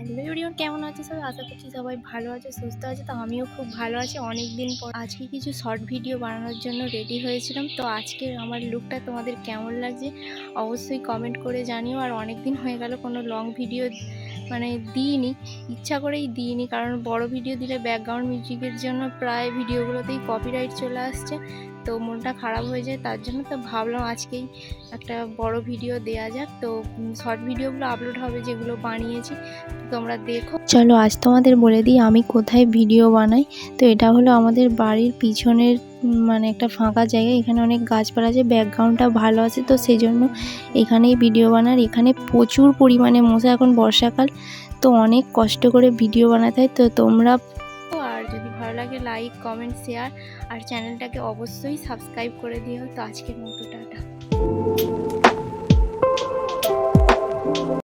Hello কেমন আছে সবাই? আশা করছি সবাই ভালো আছে, সুস্থ আছে। তো আমিও খুব ভালো আছি। অনেক দিন পর আজকে কিছু শর্ট ভিডিও বানানোর জন্য রেডি হয়েছিলাম। তো আজকে আমার লুকটা তোমাদের কেমন লাগছে? অবশ্যই কমেন্ট করে জানিও। আর অনেক দিন হয়ে গেল, কোনো লং ভিডিও মানে দিইনি। ইচ্ছা করেই দিইনি, কারণ বড় ভিডিও দিলে ব্যাকগ্রাউন্ড মিউজিকের জন্য প্রায় ভিডিওগুলোতেই কপিরাইট চলে আসছে। তো মনটা খারাপ হয়ে যায়, তার জন্য তো ভাবলাম আজকেই একটা বড় ভিডিও দেয়া যাক। তো শর্ট ভিডিওগুলো আপলোড হবে যেগুলো বানিয়েছি, তোমরা দেখো। চলো আজ তোমাদের বলে দিই, আমি কোথায় ভিডিও বানাই? তো এটা হলো আমাদের বাড়ির পিছনের মানে একটা ফাঁকা জায়গা, এখানে অনেক গাছপালা আছে ব্যাকগ্রাউন্ডটা ভালো আছে, তো সেই জন্য এখানেই ভিডিও বানার এখানে প্রচুর পরিমাণে মশা, এখন বর্ষাকাল, তো অনেক কষ্ট করে ভিডিও বানাতে হয়। তো তোমরা আর যদি ভালো লাগে লাইক কমেন্ট শেয়ার আর চ্যানেলটাকে অবশ্যই সাবস্ক্রাইব করে দিও। তো আজকের মতো, টাটা।